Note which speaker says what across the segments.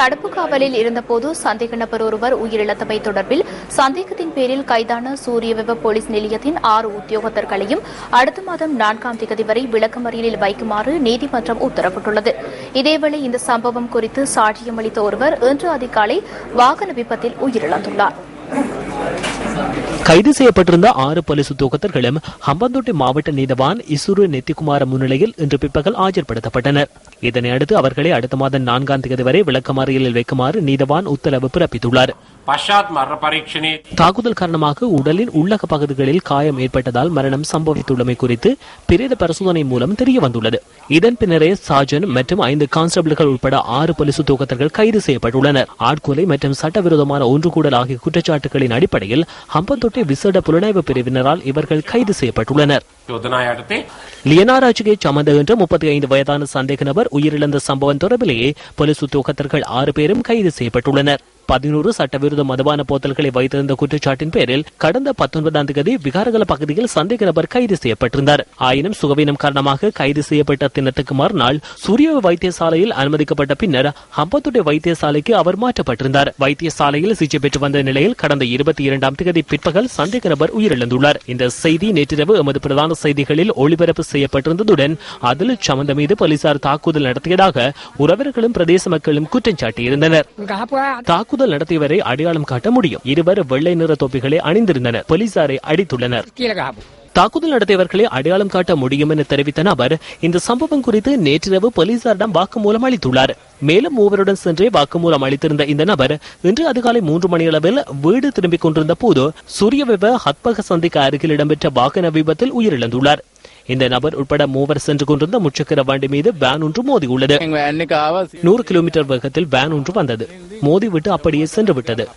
Speaker 1: தடுப்பு காவலில் இருந்தபோது சந்தேக நபர் ஒருவர் உயிரிழந்தமை தொடர்பில் சந்தேகத்தின் பேரில் கைதான சூரியவெவ போலீஸ் நிலையத்தின் ஆறு உத்தியோகத்தர்களையும் அடுத்த மாதம் நான்காம் தேதி வரை விளக்கமறியலில் வைக்குமாறு நீதிமன்றம் உத்தரவிட்டுள்ளது. இதேவேளை இந்த சம்பவம் குறித்து சாட்சியம் அளித்த ஒருவர் இன்று அதிகாலை வாகன விபத்தில் உயிரிழந்துள்ளார்.
Speaker 2: கைது செய்யப்பட்டிருந்த ஆறு போலீஸ் உத்தியோகத்தர்களும் ஹம்பந்தோட்டை மாவட்ட நீதவான் இசுரு நெத்திக்குமார முன்னிலையில் இன்று பிற்பகல் ஆஜர்படுத்தப்பட்டனர். இதனையடுத்து அவர்களை அடுத்த மாதம் நான்காம் தேதி வரை விளக்கமறியலில் வைக்குமாறு நீதவான் உத்தரவு பிறப்பித்துள்ளார். தாக்குதல் காரணமாக உடலின் உள்ளக பகுதிகளில் காயம் ஏற்பட்டதால் மரணம் சம்பவித்துள்ளமை குறித்து பிரேத பரிசோதனை மூலம் தெரிய வந்துள்ளது இதன் பின்னரே சார்ஜன் மற்றும் ஐந்து கான்ஸ்டபிள்கள் உட்பட ஆறு போலீஸ் தூக்கத்தர்கள் கைது செய்யப்பட்டுள்ளனர். ஆட்கொலை மற்றும் சட்டவிரோதமான ஒன்றுகூடல் ஆகிய குற்றச்சாட்டுகளின் அடிப்படையில் ஹம்பந்தொட்டை விசேட புலனாய்வு பிரிவினரால் இவர்கள் கைது செய்யப்பட்டுள்ளனர். லியனாராஜுகே சமந்த என்ற முப்பத்தி ஐந்து வயதான சந்தேக நபர் உயிரிழந்த சம்பவம் தொடர்பிலேயே போலீஸ் தூக்கத்தர்கள் ஆறு பேரும் கைது செய்யப்பட்டுள்ளனர். பதினோரு சட்டவிரோத மதுபான போத்தல்களை வைத்திருந்த குற்றச்சாட்டின் பேரில் கடந்த பத்தொன்பதாம் தேதி விகாரகல பகுதியில் சந்தேக நபர் கைது செய்யப்பட்டிருந்தார். ஆயினும் சுகவீனம் காரணமாக கைது செய்யப்பட்ட தினத்துக்கு மறுநாள் சூரிய வைத்தியசாலையில் அனுமதிக்கப்பட்ட பின்னர் ஹம்பத்துடைய வைத்தியசாலைக்கு அவர் மாற்றப்பட்டிருந்தார். வைத்தியசாலையில் சிகிச்சை பெற்று வந்த நிலையில் கடந்த இருபத்தி இரண்டாம் தேதி பிற்பகல் சந்தேக நபர் உயிரிழந்துள்ளார். இந்த செய்தி நேற்றிரவு எமது பிரதான செய்திகளில் ஒளிபரப்பு செய்யப்பட்டிருந்ததுடன் அதில் சமந்த மீது போலீசார் தாக்குதல் நடத்தியதாக உறவினர்களும் பிரதேச மக்களும் குற்றம் சாட்டியிருந்தனர் தாக்குதல் நடத்தியவரை அடையாளம் காட்ட முடியும். இருவர் வெள்ளை நிற தொப்பிகளை அணிந்திருந்தனர். போலீசாரை அடித்துள்ளனர். தாக்குதல் நடத்தியவர்களை அடையாளம் காட்ட முடியும் என தெரிவித்த நபர் இந்த சம்பவம் குறித்து நேற்றிரவு போலீசாரிடம் வாக்குமூலம் அளித்துள்ளார். மேலும் மூவருடன் சென்றே வாக்குமூலம் அளித்திருந்த இந்த நபர் இன்று அதிகாலை மூன்று மணியளவில் வீடு திரும்பிக் கொண்டிருந்த போது சூரியவிவ ஹத்பக சந்திக்கு அருகில் இடம்பெற்ற வாகன விபத்தில் உயிரிழந்துள்ளார். இந்த நபர் உட்பட மூவர் சென்று கொண்டிருந்த முச்சக்கர வண்டி மீது வேன் ஒன்று மோதியுள்ளது நூறு கிலோமீட்டர் வேகத்தில் வேன் ஒன்று வந்தது. மோதிவிட்டு அப்படியே சென்று விட்டது.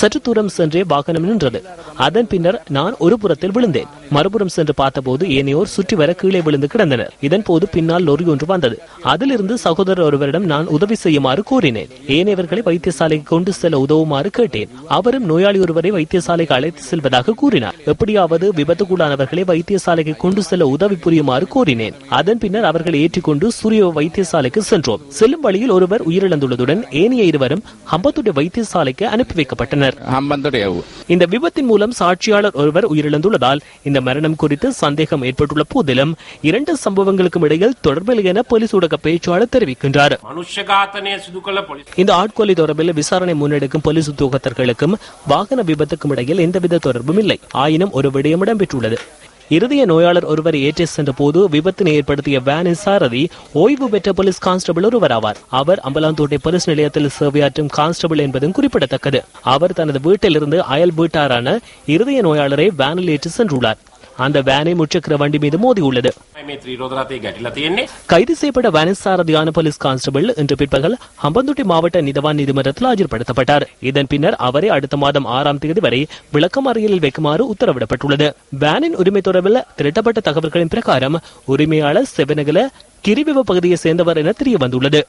Speaker 2: சற்று தூரம் சென்றே வாகனம் நின்றது. அதன் பின்னர் நான் ஒரு புறத்தில் விழுந்தேன். மறுபுறம் சென்று பார்த்தபோது ஏனையோர் சுற்றி வர கீழே விழுந்து கிடந்தனர். இதன் போது பின்னால் லொரி ஒன்று வந்தது. அதிலிருந்து சகோதரர் ஒருவரிடம் நான் உதவி செய்யுமாறு கூறினேன். ஏனையவர்களை வைத்தியசாலைக்கு கொண்டு செல்ல உதவுமாறு கேட்டேன். அவரும் நோயாளி ஒருவரை வைத்தியசாலைக்கு அழைத்து செல்வதாக கூறினார். எப்படியாவது விபத்துக்குள்ளானவர்களை வைத்தியசாலைக்கு கொண்டு செல்ல உதவி புரியுமாறு கூறினேன். அதன் பின்னர் அவர்களை ஏற்றிக்கொண்டு சூரிய வைத்தியசாலைக்கு சென்றோம். செல்லும் வழியில் ஒருவர் உயிரிழந்துள்ளதுடன் ஏனைய இருவரும் ஹம்பத்துடைய வைத்தியசாலைக்கு அனுப்பி வைக்கப்பட்டனர்.
Speaker 3: தெரிவித்தனர்
Speaker 2: இந்த விபத்தின் மூலம் சாட்சியாளர் ஒருவர் உயிரிழந்துள்ளதால் இந்த மரணம் குறித்து சந்தேகம் ஏற்பட்டுள்ள போதிலும் இரண்டு சம்பவங்களுக்கும் இடையில் தொடர்பில் என போலீஸ் ஊடக பேச்சாளர் தெரிவிக்கின்றார். இந்த ஆட்கொலை தொடர்பில் விசாரணை முன்னெடுக்கும் போலீஸ் உத்தியோகத்தர்களுக்கும் வாகன விபத்துக்கும் இடையில் எந்தவித தொடர்பும் இல்லை. ஆயினும் ஒரு விடயம் இடம்பெற்றுள்ளது. இருதய நோயாளர் ஒருவர் ஏற்றி சென்ற போது விபத்தினை ஏற்படுத்திய வேனின் சாரதி ஓய்வு பெற்ற போலீஸ் கான்ஸ்டபிள் ஒருவர் ஆவார். அவர் அம்பலாந்தோட்டை போலீஸ் நிலையத்தில் சேவையாற்றும் கான்ஸ்டபிள் என்பதும் குறிப்பிடத்தக்கது. அவர் தனது வீட்டிலிருந்து அயல் வீட்டாரான இருதய நோயாளரை வேனில் ஏற்றி சென்றுள்ளார். அந்த வேனை முச்சக்கர வண்டி மீது மோதியுள்ளது கைது செய்யப்பட்ட வேனிஸ் சாரதியான போலீஸ் கான்ஸ்டபிள் இன்று பிற்பகல் ஹம்பந்துட்டி மாவட்ட நிதவான் நீதிமன்றத்தில் ஆஜர்படுத்தப்பட்டார். இதன் பின்னர் அவரை அடுத்த மாதம் ஆறாம் தேதி வரை விளக்கம் அறியலில் வைக்குமாறு உத்தரவிடப்பட்டுள்ளது. வேனின் உரிமை தொடர்பில் திரட்டப்பட்ட தகவல்களின் பிரகாரம் உரிமையாளர் செவனகல கிரிவிவ பகுதியை சேர்ந்தவர் என தெரிய வந்துள்ளது